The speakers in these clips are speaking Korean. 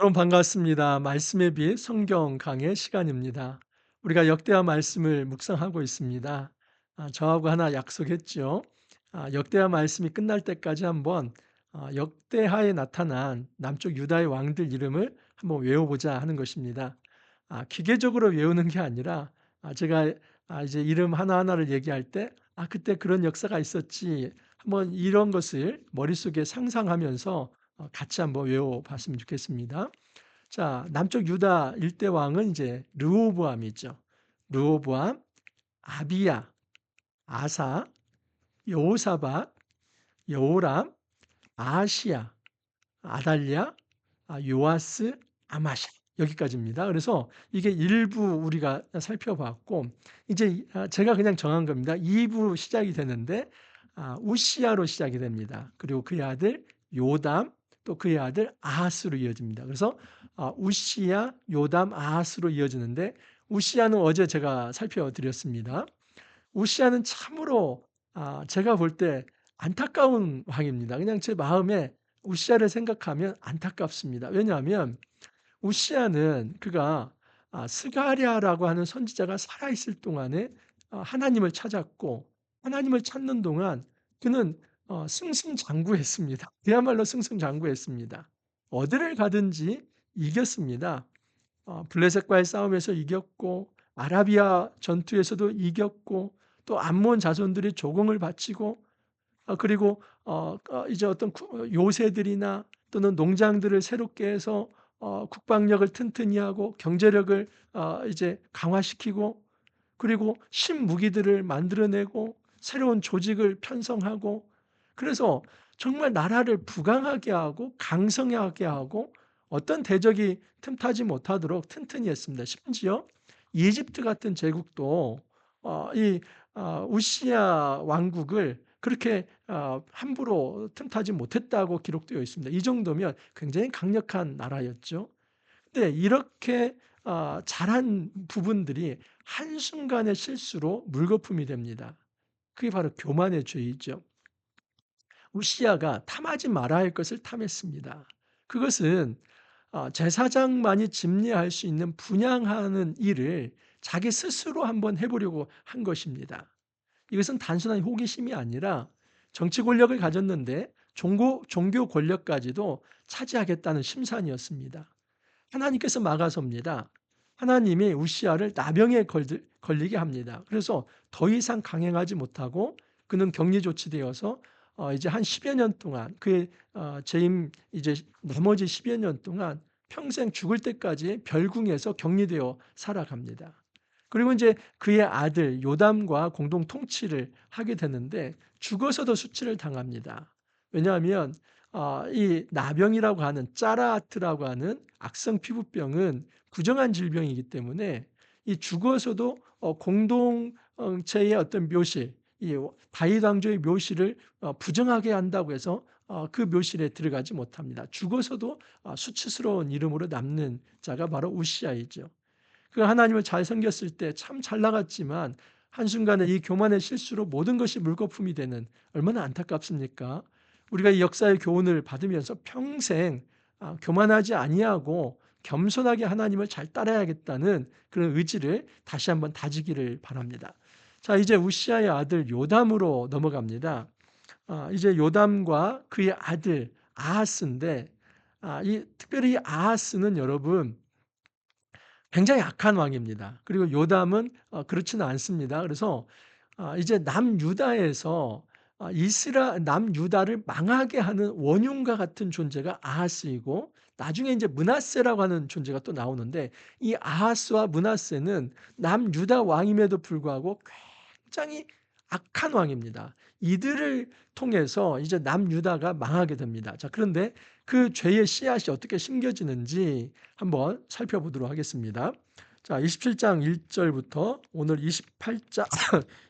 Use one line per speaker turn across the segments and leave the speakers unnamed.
여러분 반갑습니다. 말씀에 비해 성경 강의 시간입니다. 우리가 역대하 말씀을 묵상하고 있습니다. 아, 저하고 하나 약속했죠. 아, 역대하 말씀이 끝날 때까지 한번 아, 역대하에 나타난 남쪽 유다의 왕들 이름을 한번 외워보자 하는 것입니다. 아, 기계적으로 외우는 게 아니라 아, 제가 아, 이제 이름 하나하나를 얘기할 때 아, 그때 그런 역사가 있었지. 한번 이런 것을 머릿속에 상상하면서 어, 같이 한번 외워봤으면 좋겠습니다. 자, 남쪽 유다 일대 왕은 이제 르호보암이죠. 르호보암, 아비야, 아사, 여호사밧, 여호람, 아시야, 아달랴, 아, 요아스, 아마샤 여기까지입니다. 그래서 이게 일부 우리가 살펴봤고 이제 아, 제가 그냥 정한 겁니다. 2부 시작이 되는데 아, 우시야로 시작이 됩니다. 그리고 그의 아들 요담 또 그의 아들 아하스로 이어집니다. 그래서 아, 우시야, 요담, 아하스로 이어지는데 우시야는 어제 제가 살펴드렸습니다. 우시야는 참으로 아, 제가 볼 때 안타까운 왕입니다. 그냥 제 마음에 우시야를 생각하면 안타깝습니다. 왜냐하면 우시야는 그가 아, 스가랴라고 하는 선지자가 살아있을 동안에 아, 하나님을 찾았고 하나님을 찾는 동안 그는 어, 승승장구했습니다. 그야말로 승승장구했습니다. 어디를 가든지 이겼습니다. 어, 블레셋과의 싸움에서 이겼고 아라비아 전투에서도 이겼고 또 암몬 자손들이 조공을 바치고 어, 그리고 어, 어, 이제 어떤 요새들이나 또는 농장들을 새롭게 해서 국방력을 튼튼히 하고 경제력을 이제 강화시키고 그리고 신무기들을 만들어내고 새로운 조직을 편성하고 그래서 정말 나라를 부강하게 하고 강성하게 하고 어떤 대적이 틈타지 못하도록 튼튼히 했습니다. 심지어 이집트 같은 제국도 이 우시아 왕국을 그렇게 어, 함부로 틈타지 못했다고 기록되어 있습니다. 이 정도면 굉장히 강력한 나라였죠. 근데 이렇게 어, 잘한 부분들이 한순간의 실수로 물거품이 됩니다. 그게 바로 교만의 죄이죠. 우시아가 탐하지 말아야 할 것을 탐했습니다. 그것은 어, 제사장만이 집례할 수 있는 분양하는 일을 자기 스스로 한번 해보려고 한 것입니다. 이것은 단순한 호기심이 아니라 정치 권력을 가졌는데 종교, 종교 권력까지도 차지하겠다는 심산이었습니다. 하나님께서 막아섭니다. 하나님이 우시아를 나병에 걸리게 합니다. 그래서 더 이상 강행하지 못하고 그는 격리 조치되어서 어 이제 한 10여 년 동안 그의 어 재임 이제 나머지 10여 년 동안 평생 죽을 때까지 별궁에서 격리되어 살아갑니다. 그리고 이제 그의 아들 요담과 공동 통치를 하게 되는데 죽어서도 수치를 당합니다. 왜냐하면 어, 이 나병이라고 하는 짜라아트라고 하는 악성 피부병은 부정한 질병이기 때문에 이 죽어서도 어, 공동체의 어떤 묘실, 이 다윗 왕조의 묘실을 어, 부정하게 한다고 해서 그 묘실에 들어가지 못합니다. 죽어서도 수치스러운 이름으로 남는 자가 바로 우시아이죠. 그 하나님을 잘 섬겼을 때 참 잘 나갔지만 한순간에 이 교만의 실수로 모든 것이 물거품이 되는 얼마나 안타깝습니까? 우리가 이 역사의 교훈을 받으면서 평생 아, 교만하지 아니하고 겸손하게 하나님을 잘 따라야겠다는 그런 의지를 다시 한번 다지기를 바랍니다. 자, 이제 우시아의 아들 요담으로 넘어갑니다. 아, 이제 요담과 그의 아들 아하스인데, 아, 이 특별히 아하스는 여러분 굉장히 악한 왕입니다. 그리고 요담은 어, 그렇지는 않습니다. 그래서 아, 이제 남유다에서 아, 이스라 남유다를 망하게 하는 원흉과 같은 존재가 아하스이고 나중에 이제 문하세라고 하는 존재가 또 나오는데 이 아하스와 문하세는 남유다 왕임에도 불구하고 굉장히 악한 왕입니다. 이들을 통해서 이제 남유다가 망하게 됩니다. 자, 그런데 그 죄의 씨앗이 어떻게 심겨지는지 한번 살펴보도록 하겠습니다. 자, 27장 1절부터 오늘 28장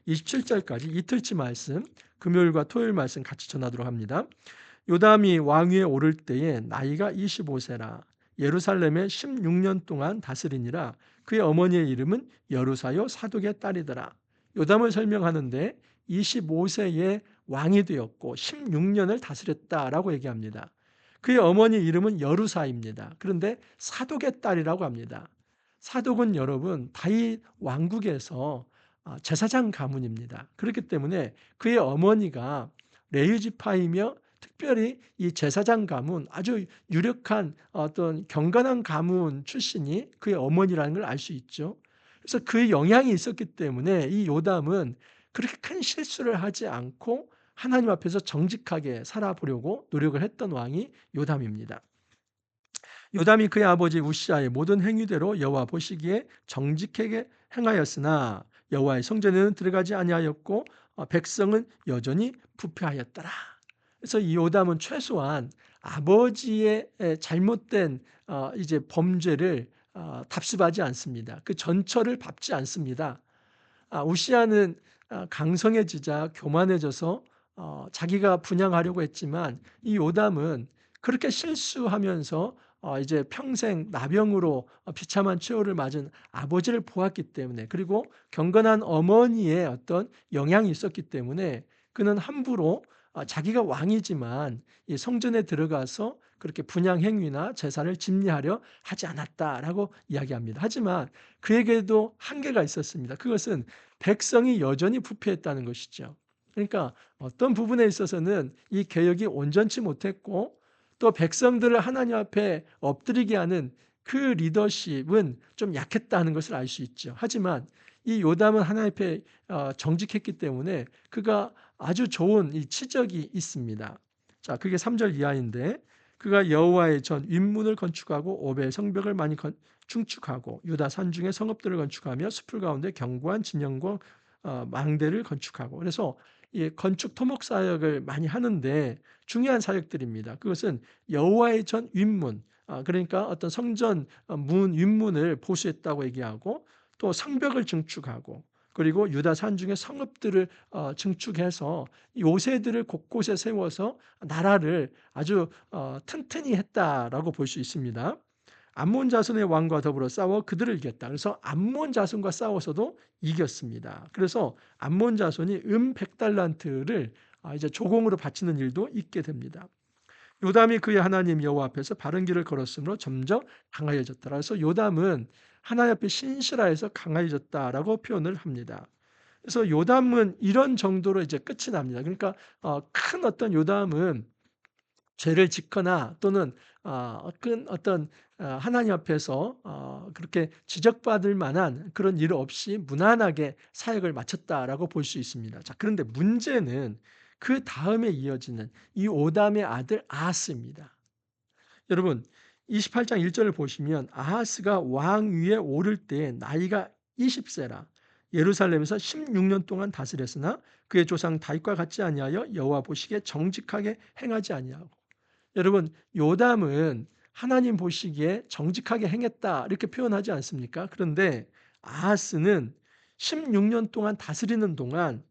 27절까지 이틀치 말씀, 금요일과 토요일 말씀 같이 전하도록 합니다. 요담이 왕위에 오를 때에 나이가 25세라 예루살렘에 16년 동안 다스리니라 그의 어머니의 이름은 여루사요 사독의 딸이더라. 요담을 설명하는데 25세에 왕이 되었고 16년을 다스렸다라고 얘기합니다. 그의 어머니 이름은 여루사입니다. 그런데 사독의 딸이라고 합니다. 사독은 여러분 다윗 왕국에서 아, 제사장 가문입니다. 그렇기 때문에 그의 어머니가 레위 지파이며 특별히 이 제사장 가문 아주 유력한 어떤 경건한 가문 출신이 그의 어머니라는 걸 알 수 있죠. 그래서 그 영향이 있었기 때문에 이 요담은 그렇게 큰 실수를 하지 않고 하나님 앞에서 정직하게 살아보려고 노력을 했던 왕이 요담입니다. 요담이 그의 아버지 우시아의 모든 행위대로 여호와 보시기에 정직하게 행하였으나 여호와의 성전에는 들어가지 아니하였고 어, 백성은 여전히 부패하였더라. 그래서 이 요담은 최소한 아버지의 잘못된 어, 이제 범죄를 어, 답습하지 않습니다. 그 전처를 밟지 않습니다. 아, 우시아는 강성해지자 교만해져서 자기가 분양하려고 했지만 이 요담은 그렇게 실수하면서 어, 이제 평생 나병으로 어, 비참한 최후를 맞은 아버지를 보았기 때문에 그리고 경건한 어머니의 어떤 영향이 있었기 때문에 그는 함부로 어, 자기가 왕이지만 이 성전에 들어가서 그렇게 분양 행위나 재산을 집리하려 하지 않았다라고 이야기합니다. 하지만 그에게도 한계가 있었습니다. 그것은 백성이 여전히 부패했다는 것이죠. 그러니까 어떤 부분에 있어서는 이 개혁이 온전치 못했고 또 백성들을 하나님 앞에 엎드리게 하는 그 리더십은 좀 약했다는 것을 알 수 있죠. 하지만 이 요담은 하나님 앞에 어, 정직했기 때문에 그가 아주 좋은 이 치적이 있습니다. 자, 그게 3절 이하인데 그가 여호와의 전 윗문을 건축하고 오베 성벽을 많이 건, 충축하고 유다 산중에 성읍들을 건축하며 숲을 가운데 견고한 진영과 어, 망대를 건축하고 그래서 이 건축 토목 사역을 많이 하는데 중요한 사역들입니다. 그것은 여호와의 전 윗문, 아, 그러니까 어떤 성전 어, 문 윗문을 보수했다고 얘기하고 또 성벽을 증축하고 그리고 유다 산 중에 성읍들을 어, 증축해서 요새들을 곳곳에 세워서 나라를 아주 어, 튼튼히 했다라고 볼 수 있습니다. 암몬 자손의 왕과 더불어 싸워 그들을 이겼다. 그래서 암몬 자손과 싸워서도 이겼습니다. 그래서 암몬 자손이 음 100달란트를 아, 이제 조공으로 바치는 일도 있게 됩니다. 요담이 그의 하나님 여호와 앞에서 바른 길을 걸었으므로 점점 강하여졌다. 그래서 요담은 하나님 앞에 신실하여서 강하여졌다라고 표현을 합니다. 그래서 요담은 이런 정도로 이제 끝이 납니다. 그러니까 어, 큰 어떤 요담은 죄를 짓거나 또는 어, 큰 어떤 어, 하나님 앞에서 어, 그렇게 지적받을 만한 그런 일 없이 무난하게 사역을 마쳤다라고 볼 수 있습니다. 자, 그런데 문제는 그 다음에 이어지는 이 오담의 아들 아하스입니다. 여러분, 28장 1절을 보시면 아하스가 왕 위에 오를 때 나이가 20세라 예루살렘에서 16년 동안 다스렸으나 그의 조상 다윗과 같지 아니하여 여호와 보시기에 정직하게 행하지 아니하고 여러분 요담은 하나님 보시기에 정직하게 행했다 이렇게 표현하지 않습니까? 그런데 아하스는 16년 동안 다스리는 동안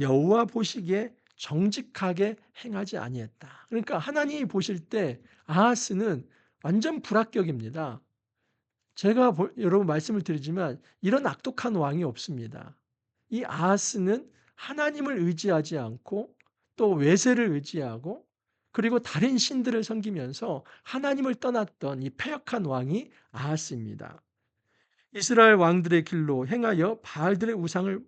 여호와 보시기에 정직하게 행하지 아니했다. 그러니까 하나님이 보실 때 아하스는 완전 불합격입니다. 제가 여러분 말씀을 드리지만 이런 악독한 왕이 없습니다. 이 아하스는 하나님을 의지하지 않고 또 외세를 의지하고 그리고 다른 신들을 섬기면서 하나님을 떠났던 이 패역한 왕이 아하스입니다. 이스라엘 왕들의 길로 행하여 바알들의 우상을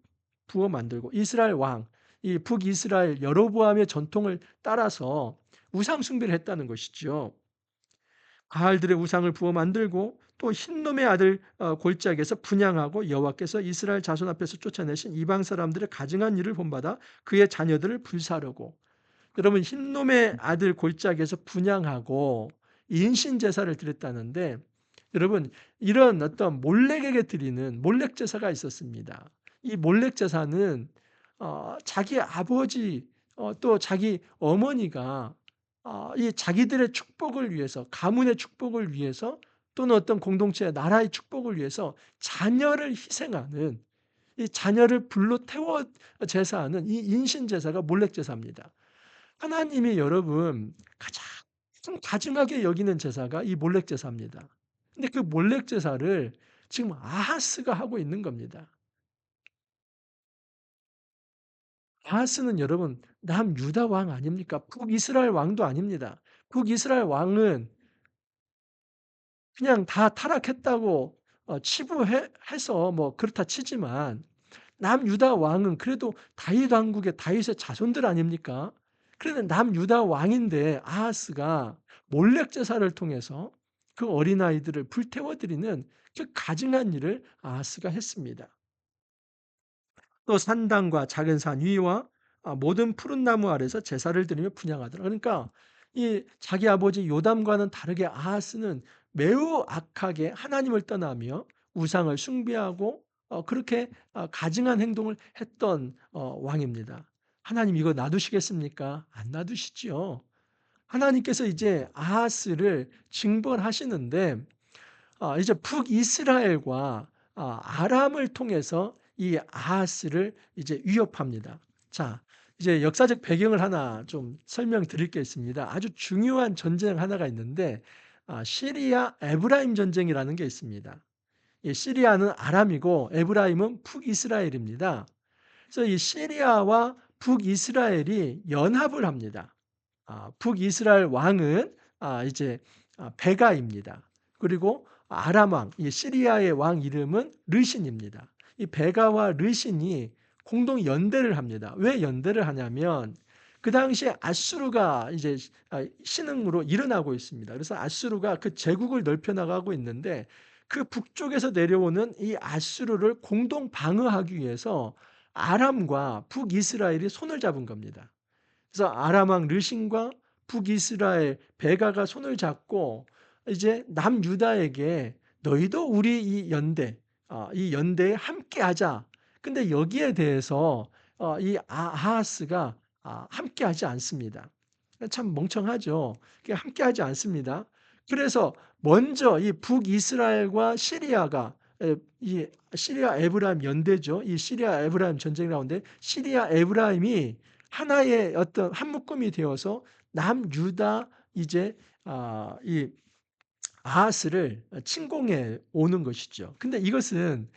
부어 만들고 이스라엘 왕, 이 북이스라엘 여로보암의 전통을 따라서 우상 숭배를 했다는 것이죠. 바알들의 우상을 부어 만들고 또 흰놈의 아들 어, 골짜기에서 분양하고 여호와께서 이스라엘 자손 앞에서 쫓아내신 이방 사람들의 가증한 일을 본받아 그의 자녀들을 불사르고 여러분 흰놈의 아들 골짜기에서 분양하고 인신 제사를 드렸다는데 여러분 이런 어떤 몰렉에게 드리는 몰렉 제사가 있었습니다. 이 몰렉 제사는 어, 자기 아버지 어, 또 자기 어머니가 어, 이 자기들의 축복을 위해서 가문의 축복을 위해서 또는 어떤 공동체의 나라의 축복을 위해서 자녀를 희생하는 이 자녀를 불로 태워 제사하는 이 인신 제사가 몰렉 제사입니다. 하나님이 여러분 가장 가증하게 여기는 제사가 이 몰렉 제사입니다. 근데 그 몰렉 제사를 지금 아하스가 하고 있는 겁니다. 아하스는 여러분 남 유다 왕 아닙니까? 북이스라엘 왕도 아닙니다. 북이스라엘 왕은 그냥 다 타락했다고 어 치부해 해서 뭐 그렇다 치지만 남유다 왕은 그래도 다윗 왕국의 다윗의 자손들 아닙니까? 그런데 남유다 왕인데 아하스가 몰렙 제사를 통해서 그 어린아이들을 불태워 드리는 그 가증한 일을 아하스가 했습니다. 또 산당과 작은 산 위와 아 모든 푸른 나무 아래서 제사를 드리며 분향하더라. 그러니까 이 자기 아버지 요담과는 다르게 아하스는 매우 악하게 하나님을 떠나며 우상을 숭배하고 어 그렇게 아 가증한 행동을 했던 어 왕입니다. 하나님 이거 놔두시겠습니까? 안 놔두시지요. 하나님께서 이제 아하스를 징벌하시는데 아 이제 북이스라엘과 아 아람을 통해서 이 아하스를 이제 위협합니다. 자 이제 역사적 배경을 하나 좀 설명드릴 게 있습니다. 아주 중요한 전쟁 하나가 있는데 아 시리아 에브라임 전쟁이라는 게 있습니다. 이 시리아는 아람이고 에브라임은 북이스라엘입니다. 그래서 이 시리아와 북이스라엘이 연합을 합니다. 아 북이스라엘 왕은 아 이제 아 베가입니다. 그리고 아람 왕, 이 시리아의 왕 이름은 르신입니다. 이 베가와 르신이 공동 연대를 합니다. 왜 연대를 하냐면 그 당시에 아수르가 이제 아 신흥으로 일어나고 있습니다. 그래서 아수르가 그 제국을 넓혀 나가고 있는데 그 북쪽에서 내려오는 이 아수르를 공동 방어하기 위해서 아람과 북이스라엘이 손을 잡은 겁니다. 그래서 아람 왕 르신과 북이스라엘 베가가 손을 잡고 이제 남유다에게 "너희도 우리 이 연대 어 이 연대에 함께하자." 근데 여기에 대해서 어이 아하스가 아 함께하지 않습니다. 참 멍청하죠. 함께하지 않습니다. 그래서 먼저 이 북이스라엘과 시리아가 에이 시리아 에브라임 연대죠. 이 시리아 에브라임 전쟁이 나오는데 시리아 에브라임이 하나의 어떤 한 묶음이 되어서 남 유다 이제 아 이 아하스를 어 침공해 오는 것이죠. 근데 이것은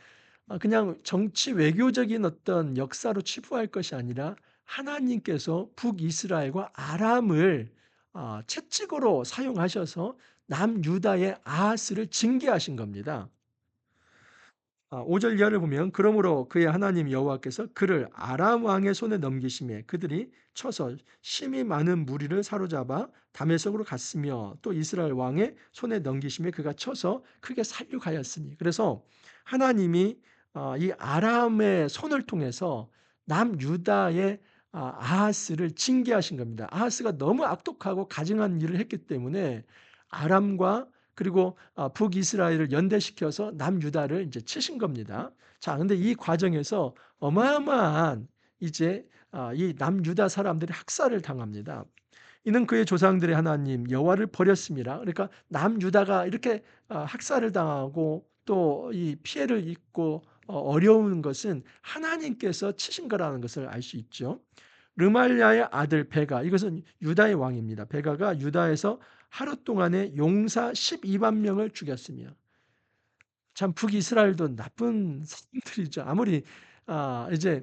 아 그냥 정치 외교적인 어떤 역사로 치부할 것이 아니라 하나님께서 북이스라엘과 아람을 아 채찍으로 사용하셔서 남유다의 아하스를 징계하신 겁니다. 아 5절 이하를 보면 그러므로 그의 하나님 여호와께서 그를 아람 왕의 손에 넘기심에 그들이 쳐서 심히 많은 무리를 사로잡아 다메섹으로 갔으며 또 이스라엘 왕의 손에 넘기심에 그가 쳐서 크게 살육하였으니 그래서 하나님이 어이 아람의 손을 통해서 남유다의 아 아하스를 징계하신 겁니다. 아하스가 너무 악독하고 가증한 일을 했기 때문에 아람과 그리고 아 북이스라엘을 연대시켜서 남유다를 인제 치신 겁니다. 자 근데 이 과정에서 어마어마한 이제 아이 남유다 사람들이 학살을 당합니다. 이는 그의 조상들의 하나님 여호와를 버렸음이라. 그러니까 남유다가 이렇게 아 학살을 당하고 또 이 피해를 입고 어 어려운 것은 하나님께서 치신 거라는 것을 알 수 있죠. 르말랴의 아들 베가 이것은 유다의 왕입니다. 베가가 유다에서 하루 동안에 용사 12만 명을 죽였으며 참 북이스라엘도 나쁜 사람들이죠. 아무리 아 이제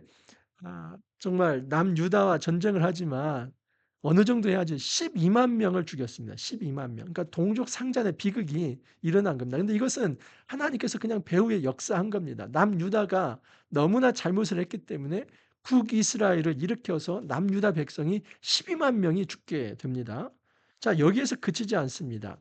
아 정말 남유다와 전쟁을 하지만 어느 정도 해야지 12만 명을 죽였습니다. 12만 명. 그러니까 동족 상잔의 비극이 일어난 겁니다. 근데 이것은 하나님께서 그냥 배후에 역사한 겁니다. 남유다가 너무나 잘못을 했기 때문에 북이스라엘을 일으켜서 남유다 백성이 12만 명이 죽게 됩니다. 자 여기에서 그치지 않습니다.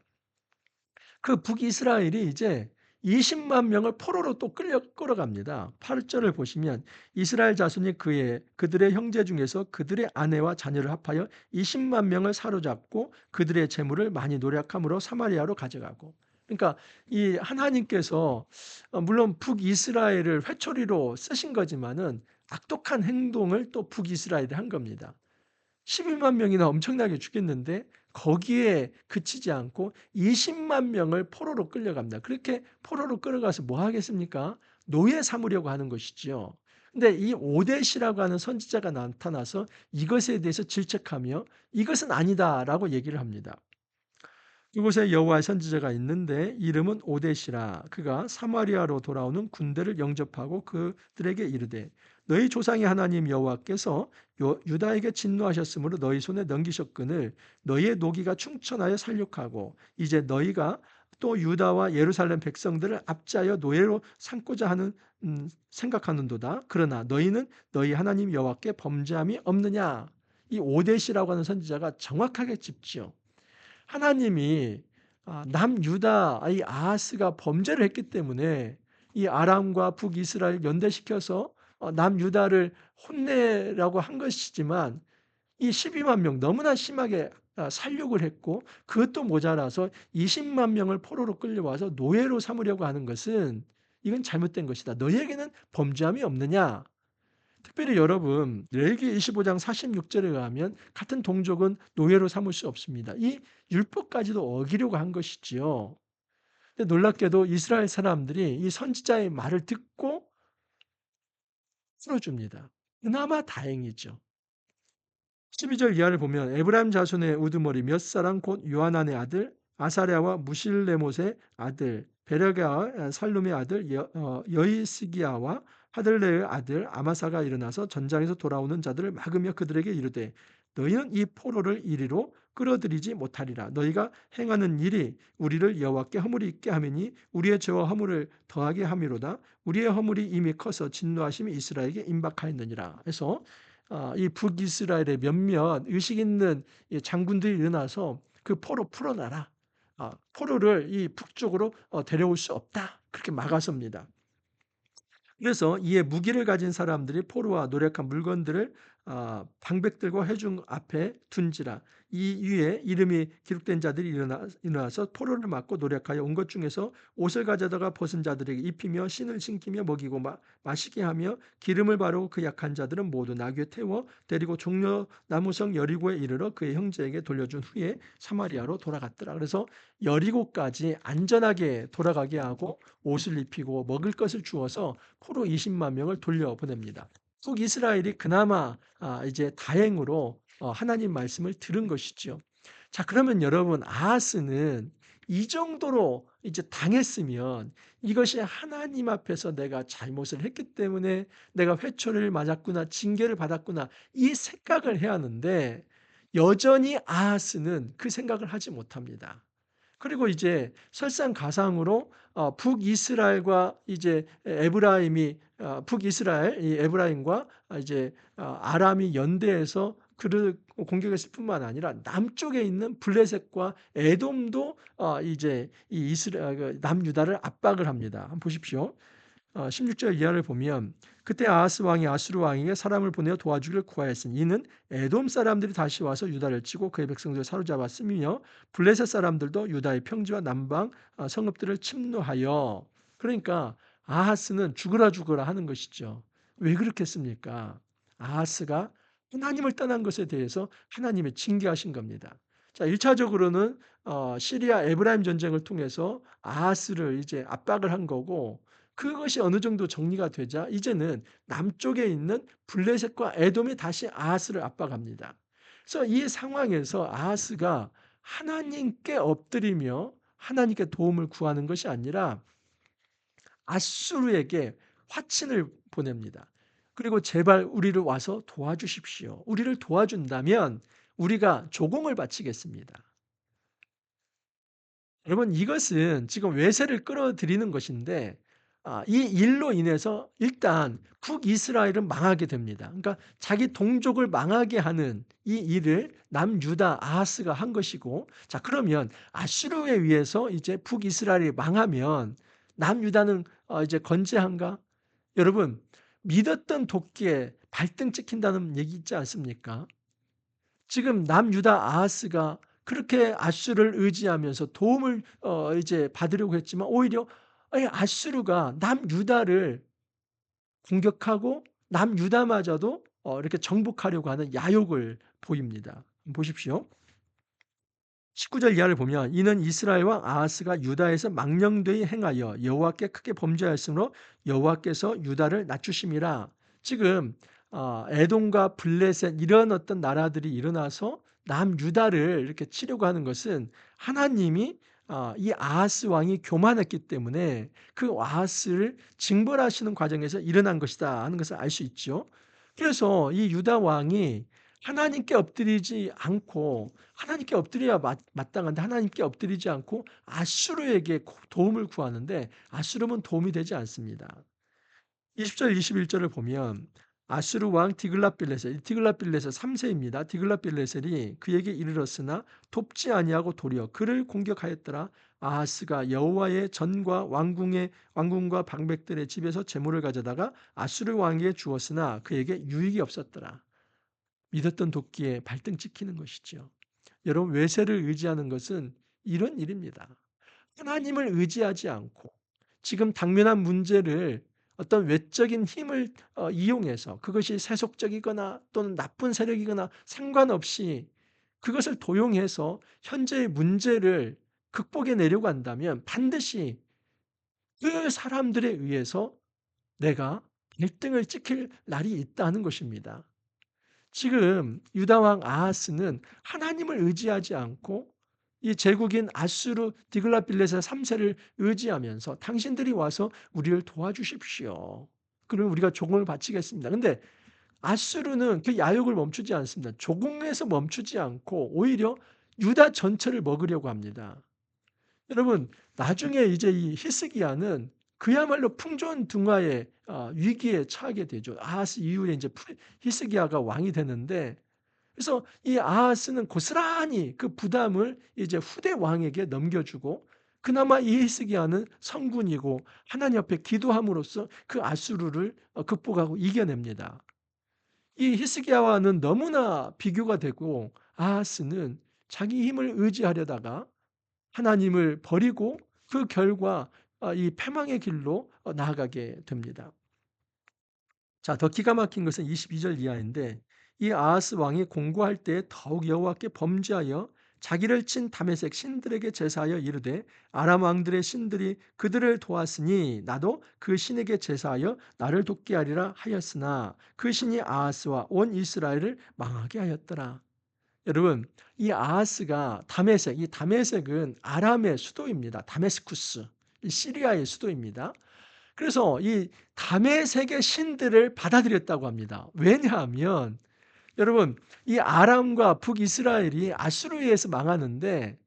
그 북이스라엘이 이제 20만 명을 포로로 또 끌려 끌어갑니다. 8 절을 보시면 이스라엘 자손이 그의 그들의 형제 중에서 그들의 아내와 자녀를 합하여 20만 명을 사로잡고 그들의 재물을 많이 노력함으로 사마리아로 가져가고 그러니까 이 하나님께서 어 물론 북이스라엘을 회초리로 쓰신 거지만은 악독한 행동을 또 북이스라엘이 한 겁니다. 12만 명이나 엄청나게 죽였는데 거기에 그치지 않고 20만 명을 포로로 끌려갑니다. 그렇게 포로로 끌어가서 뭐 하겠습니까? 노예 삼으려고 하는 것이지요. 근데 이 오데시라고 하는 선지자가 나타나서 이것에 대해서 질책하며 "이것은 아니다."라고 얘기를 합니다. 그곳에 여호와의 선지자가 있는데 이름은 오데시라. 그가 사마리아로 돌아오는 군대를 영접하고 그들에게 이르되 너희 조상의 하나님 여호와께서 요- 유다에게 진노하셨으므로 너희 손에 넘기셨거늘 너희의 노기가 충천하여 살육하고 이제 너희가 또 유다와 예루살렘 백성들을 압자하여 노예로 삼고자 하는 음, 생각하는도다. 그러나 너희는 너희 하나님 여호와께 범죄함이 없느냐? 이 오데시라고 하는 선지자가 정확하게 짚지요. 하나님이 아, 남유다 이 아하스가 범죄를 했기 때문에 이 아람과 북이스라엘 연대시켜서 어, 남유다를 혼내라고 한 것이지만 이 12만 명 너무나 심하게 아, 살육을 했고 그것도 모자라서 20만 명을 포로로 끌려와서 노예로 삼으려고 하는 것은 이건 잘못된 것이다. 너희에게는 범죄함이 없느냐? 특별히 여러분 레위기 25장 46절에 의하면 같은 동족은 노예로 삼을 수 없습니다. 이 율법까지도 어기려고 한 것이지요. 근데 놀랍게도 이스라엘 사람들이 이 선지자의 말을 듣고 풀어줍니다. 그나마 다행이죠. 12절 이하를 보면 에브라임 자손의 우두머리 몇 사람 곧 요하난의 아들 아사랴와 무실레못의 아들 베레가와 살룸의 아들 여, 어, 여이스기야와 하들레의 아들 아마사가 일어나서 전장에서 돌아오는 자들을 막으며 그들에게 이르되 너희는 이 포로를 이리로 끌어들이지 못하리라 너희가 행하는 일이 우리를 여호와께 허물이 있게 하매니 우리의 죄와 허물을 더하게 함이로다 우리의 허물이 이미 커서 진노하심이 이스라엘에게 임박하였느니라 해서 아, 이 북이스라엘의 몇몇 의식 있는 장군들이 일어나서 그 포로 풀어놔라. 아, 포로를 이 북쪽으로 어, 데려올 수 없다. 그렇게 막아섭니다. 그래서 이에 무기를 가진 사람들이 포로와 노력한 물건들을 아, 방백들과 회중 앞에 둔지라 이 위에 이름이 기록된 자들이 일어나, 일어나서 포로를 맞고 노력하여 온 것 중에서 옷을 가져다가 벗은 자들에게 입히며 신을 신기며 먹이고 마, 마시게 하며 기름을 바르고 그 약한 자들은 모두 나귀에 태워 데리고 종려 나무성 여리고에 이르러 그의 형제에게 돌려준 후에 사마리아로 돌아갔더라. 그래서 여리고까지 안전하게 돌아가게 하고 옷을 입히고 먹을 것을 주어서 포로 20만 명을 돌려보냅니다. 북이스라엘이 그나마 아, 이제 다행으로 어, 하나님 말씀을 들은 것이죠. 자, 그러면 여러분 아하스는 이 정도로 이제 당했으면 이것이 하나님 앞에서 내가 잘못을 했기 때문에 내가 회초를 맞았구나, 징계를 받았구나 이 생각을 해야 하는데 여전히 아하스는 그 생각을 하지 못합니다. 그리고 이제 설상가상으로 어, 북이스라엘과 이제 에브라임이 어, 북이스라엘 이 에브라임과 이제 어, 아람이 연대해서 그를 공격했을 뿐만 아니라 남쪽에 있는 블레셋과 에돔도 이제 이 이스라엘 그 남유다를 압박을 합니다. 한번 보십시오. 16절 이하를 보면 그때 아하스 왕이 아수르 왕에게 사람을 보내어 도와주기를 구하였으니 이는 에돔 사람들이 다시 와서 유다를 치고 그의 백성들을 사로잡았으며 블레셋 사람들도 유다의 평지와 남방 아, 성읍들을 침노하여 그러니까 아하스는 죽으라 죽으라 하는 것이죠. 왜 그렇겠습니까? 아하스가 하나님을 떠난 것에 대해서 하나님의 징계하신 겁니다. 자, 1차적으로는 어, 시리아 에브라임 전쟁을 통해서 아하스를 이제 압박을 한 거고 그것이 어느 정도 정리가 되자 이제는 남쪽에 있는 블레셋과 에돔이 다시 아하스를 압박합니다. 그래서 이 상황에서 아하스가 하나님께 엎드리며 하나님께 도움을 구하는 것이 아니라 아수르에게 화친을 보냅니다. 그리고 제발 우리를 와서 도와주십시오. 우리를 도와준다면 우리가 조공을 바치겠습니다. 여러분 이것은 지금 외세를 끌어들이는 것인데 아, 이 일로 인해서 일단 북이스라엘은 망하게 됩니다. 그러니까 자기 동족을 망하게 하는 이 일을 남유다 아하스가 한 것이고 자 그러면 아수르에 의해서 이제 북이스라엘이 망하면 남유다는 어, 이제 건재한가? 여러분 믿었던 도끼에 발등 찍힌다는 얘기 있지 않습니까? 지금 남유다 아하스가 그렇게 아수를 의지하면서 도움을 어 이제 받으려고 했지만 오히려 아수르가 남유다를 공격하고 남유다마저도 어 이렇게 정복하려고 하는 야욕을 보입니다. 보십시오. 19절 이하를 보면 이는 이스라엘 왕 아하스가 유다에서 망령되이 행하여 여호와께 크게 범죄하였으므로 여호와께서 유다를 낮추심이라. 지금 어 에돔과 블레셋 이런 어떤 나라들이 일어나서 남유다를 이렇게 치려고 하는 것은 하나님이 아 이 아하스 왕이 교만했기 때문에 그 아하스를 징벌하시는 과정에서 일어난 것이다 하는 것을 알 수 있죠. 그래서 이 유다 왕이 하나님께 엎드리지 않고 하나님께 엎드려야 마 마땅한데 하나님께 엎드리지 않고 아수르에게 고 도움을 구하는데 아수르는 도움이 되지 않습니다. 20절 21 절을 보면 아수르 왕 디글랏빌레셀 이 디글랏빌레셀 3 세입니다. 디글랏빌레셀이 그에게 이르렀으나 돕지 아니하고 도리어 그를 공격하였더라. 아하스가 여호와의 전과 왕궁의 왕궁과 방백들의 집에서 재물을 가져다가 아수르 왕에게 주었으나 그에게 유익이 없었더라. 믿었던 도끼에 발등 찍히는 것이죠. 여러분 외세를 의지하는 것은 이런 일입니다. 하나님을 의지하지 않고 지금 당면한 문제를 어떤 외적인 힘을 어 이용해서 그것이 세속적이거나 또는 나쁜 세력이거나 상관없이 그것을 도용해서 현재의 문제를 극복해 내려고 한다면 반드시 그 사람들에 의해서 내가 갈등을 찍힐 날이 있다는 것입니다. 지금 유다 왕 아하스는 하나님을 의지하지 않고 이 제국인 아수르 디글라빌레셋 3 세를 의지하면서 "당신들이 와서 우리를 도와주십시오. 그러면 우리가 조공을 바치겠습니다." 근데 아수르는 그 야욕을 멈추지 않습니다. 조공에서 멈추지 않고 오히려 유다 전체를 먹으려고 합니다. 여러분 나중에 이제 이 히스기야는 그야말로 풍전 등화의 어 위기에 처하게 되죠. 아하스 이후에 프 히스기야가 왕이 되는데 그래서 이 아하스는 고스란히 그 부담을 이제 후대 왕에게 넘겨주고 그나마 이 히스기야는 성군이고 하나님 앞에 기도함으로써 그 아수르를 어 극복하고 이겨냅니다. 이 히스기야와는 너무나 비교가 되고 아하스는 자기 힘을 의지하려다가 하나님을 버리고 그 결과 아이 패망의 길로 어 나아가게 됩니다. 자 더 기가 막힌 것은 22절 이하인데 이 아하스 왕이 공고할 때에 더욱 여호와께 범죄하여 자기를 친 다메섹 신들에게 제사하여 이르되 아람 왕들의 신들이 그들을 도왔으니 나도 그 신에게 제사하여 나를 돕게 하리라 하였으나 그 신이 아하스와 온 이스라엘을 망하게 하였더라. 여러분 이 아하스가 다메섹 이 다메섹은 아람의 수도입니다. 다메스쿠스 이 시리아의 수도입니다. 그래서 이 다메섹의 신들을 받아들였다고 합니다. 왜냐하면 여러분 이 아람과 북이스라엘이 아수르에 의해서 망하는데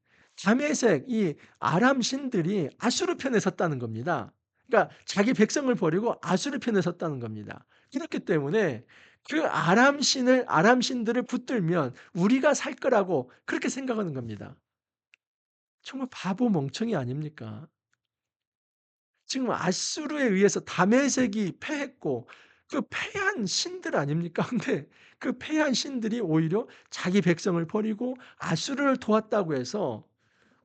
다메섹 이 아람 신들이 아수르 편에 섰다는 겁니다. 그러니까 자기 백성을 버리고 아수르 편에 섰다는 겁니다. 그렇기 때문에 그 아람 신을 아람 신들을 붙들면 우리가 살 거라고 그렇게 생각하는 겁니다. 정말 바보 멍청이 아닙니까? 지금 아수르에 의해서 다메섹이 패했고 그 패한 신들 아닙니까? 근데 그 패한 신들이 오히려 자기 백성을 버리고 아수르를 도왔다고 해서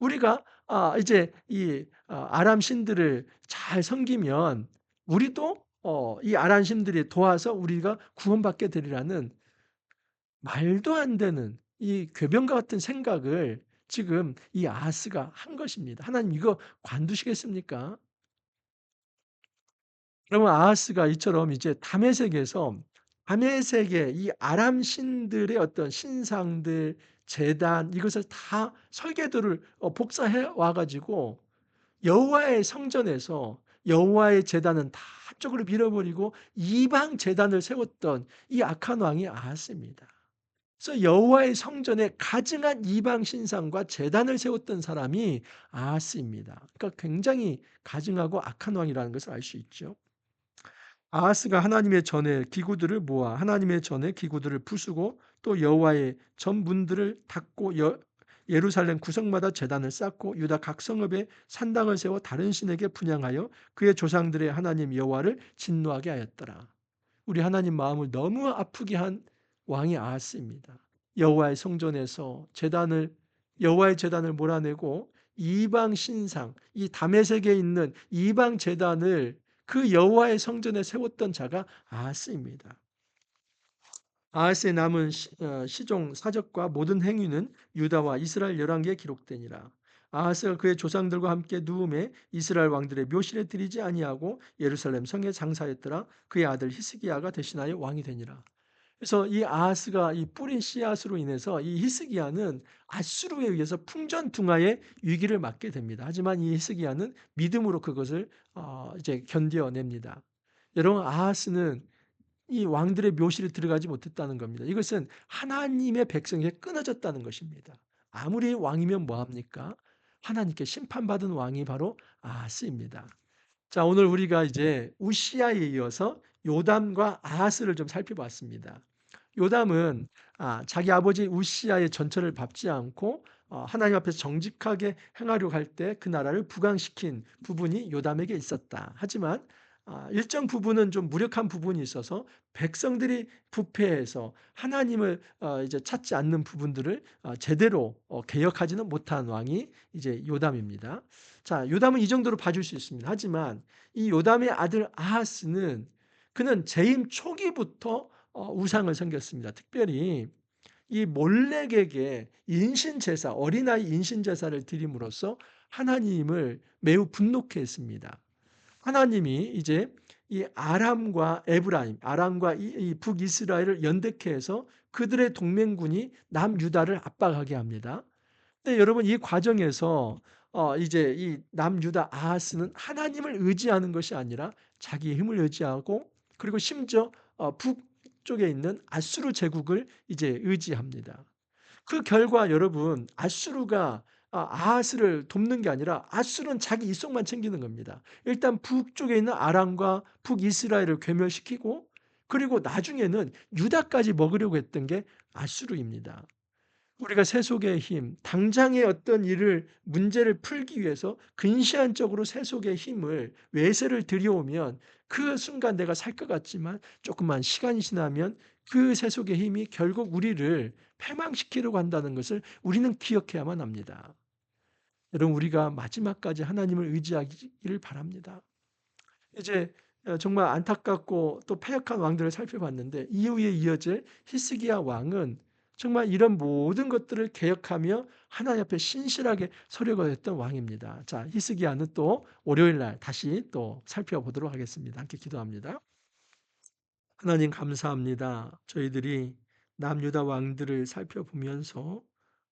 우리가 아 이제 이아 아람 신들을 잘 섬기면 우리도 어 이 아람 신들이 도와서 우리가 구원받게 되리라는 말도 안 되는 이 궤변과 같은 생각을 지금 이 아하스가 한 것입니다. 하나님 이거 관두시겠습니까? 그러면 아하스가 이처럼 이제 다메섹에서 다메섹의 이 아람 신들의 어떤 신상들, 제단 이것을 다 설계도를 어 복사해 와 가지고 여호와의 성전에서 여호와의 제단은 다 한쪽으로 밀어버리고 이방 제단을 세웠던 이 악한 왕이 아하스입니다. 그래서 여호와의 성전에 가증한 이방 신상과 제단을 세웠던 사람이 아하스입니다. 그러니까 굉장히 가증하고 악한 왕이라는 것을 알 수 있죠. 아하스가 하나님의 전에 기구들을 모아 하나님의 전에 기구들을 부수고 또 여호와의 전 문들을 닫고 여 예루살렘 구성마다 제단을 쌓고 유다 각 성읍에 산당을 세워 다른 신에게 분향하여 그의 조상들의 하나님 여호와를 진노하게 하였더라. 우리 하나님 마음을 너무 아프게 한 왕이 아하스입니다. 여호와의 성전에서 제단을 여호와의 제단을 몰아내고 이방 신상 이 다메섹에 있는 이방 제단을 그 여호와의 성전에 세웠던 자가 아하스입니다. 아하스의 남은 시어 시종 사적과 모든 행위는 유다와 이스라엘 열왕기에 기록되니라. 아하스가 그의 조상들과 함께 누움에 이스라엘 왕들의 묘실에 들이지 아니하고 예루살렘 성에 장사했더라. 그의 아들 히스기야가 대신하여 왕이 되니라. 그래서 이 아하스가 이 뿌린 씨앗으로 인해서 이 히스기야는 아수르에 의해서 풍전등화의 위기를 맞게 됩니다. 하지만 이 히스기야는 믿음으로 그것을 어 이제 견뎌냅니다. 여러분 아하스는 이 왕들의 묘실에 들어가지 못했다는 겁니다. 이것은 하나님의 백성에게 끊어졌다는 것입니다. 아무리 왕이면 뭐 합니까? 하나님께 심판받은 왕이 바로 아하스입니다. 자, 오늘 우리가 이제 우시야에 이어서 요담과 아하스를 좀 살펴봤습니다. 요담은 아, 자기 아버지 우시야의 전처를 밟지 않고 어, 하나님 앞에서 정직하게 행하려고 할 때 그 나라를 부강시킨 부분이 요담에게 있었다. 하지만 아, 일정 부분은 좀 무력한 부분이 있어서 백성들이 부패해서 하나님을 어, 이제 찾지 않는 부분들을 어, 제대로 어, 개혁하지는 못한 왕이 이제 요담입니다. 자, 요담은 이 정도로 봐줄 수 있습니다. 하지만 이 요담의 아들 아하스는 그는 재임 초기부터 우상을 섬겼습니다. 특별히 이 몰렉에게 인신제사, 어린아이 인신제사를 드림으로써 하나님을 매우 분노케 했습니다. 하나님이 이제 이 아람과 에브라임, 아람과 이 북이스라엘을 연대케 해서 그들의 동맹군이 남유다를 압박하게 합니다. 근데 여러분 이 과정에서 어 이제 이 남유다 아하스는 하나님을 의지하는 것이 아니라 자기의 힘을 의지하고 그리고 심지어 어 북 쪽에 있는 아수르 제국을 이제 의지합니다. 그 결과 여러분 아수르가 아 아하스를 돕는 게 아니라 아수르는 자기 이속만 챙기는 겁니다. 일단 북쪽에 있는 아람과 북이스라엘을 괴멸시키고 그리고 나중에는 유다까지 먹으려고 했던 게 아수르입니다. 우리가 세속의 힘, 당장의 어떤 일을 문제를 풀기 위해서 근시안적으로 세속의 힘을 외세를 들여오면 그 순간 내가 살 것 같지만 조금만 시간이 지나면 그 세속의 힘이 결국 우리를 패망시키려고 한다는 것을 우리는 기억해야만 합니다. 여러분 우리가 마지막까지 하나님을 의지하기를 바랍니다. 이제 어, 정말 안타깝고 또 패역한 왕들을 살펴봤는데 이후에 이어질 히스기야 왕은 정말 이런 모든 것들을 개혁하며 하나님 앞에 신실하게 서려고 했던 왕입니다. 자, 히스기야는 또 월요일 날 다시 또 살펴보도록 하겠습니다. 함께 기도합니다. 하나님 감사합니다. 저희들이 남유다 왕들을 살펴보면서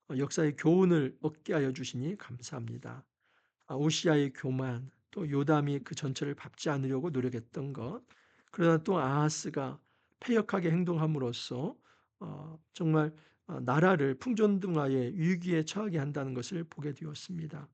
어, 역사의 교훈을 얻게 하여 주시니 감사합니다. 아, 오시아의 교만, 또 요담이 그 전체를 밟지 않으려고 노력했던 것, 그러나 또 아하스가 패역하게 행동함으로써 어, 정말 어, 나라를 풍전등화의 위기에 처하게 한다는 것을 보게 되었습니다.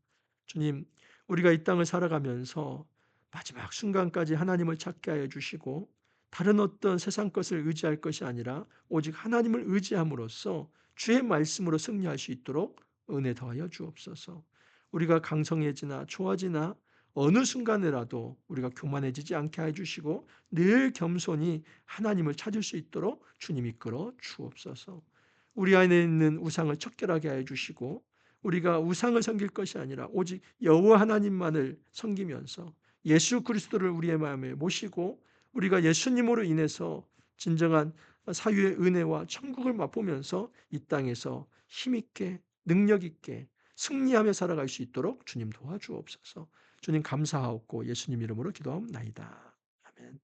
주님, 우리가 이 땅을 살아가면서 마지막 순간까지 하나님을 찾게 하여 주시고 다른 어떤 세상 것을 의지할 것이 아니라 오직 하나님을 의지함으로써 주의 말씀으로 승리할 수 있도록 은혜 더하여 주옵소서. 우리가 강성해지나 좋아지나 어느 순간에라도 우리가 교만해지지 않게 해 주시고 늘 겸손히 하나님을 찾을 수 있도록 주님 이끌어 주옵소서. 우리 안에 있는 우상을 척결하게 해 주시고 우리가 우상을 섬길 것이 아니라 오직 여호와 하나님만을 섬기면서 예수 그리스도를 우리의 마음에 모시고 우리가 예수님으로 인해서 진정한 사유의 은혜와 천국을 맛보면서 이 땅에서 힘 있게 능력 있게 승리하며 살아갈 수 있도록 주님 도와주옵소서. 주님 감사하옵고 예수님 이름으로 기도하옵나이다. 아멘.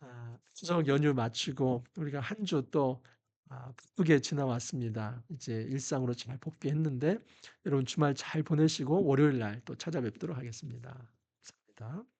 아, 추석 연휴 마치고 우리가 한 주또 아, 바쁘게 지나왔습니다. 이제 일상으로 잘 복귀했는데 여러분 주말 잘 보내시고 월요일 날 또 찾아뵙도록 하겠습니다. 감사합니다.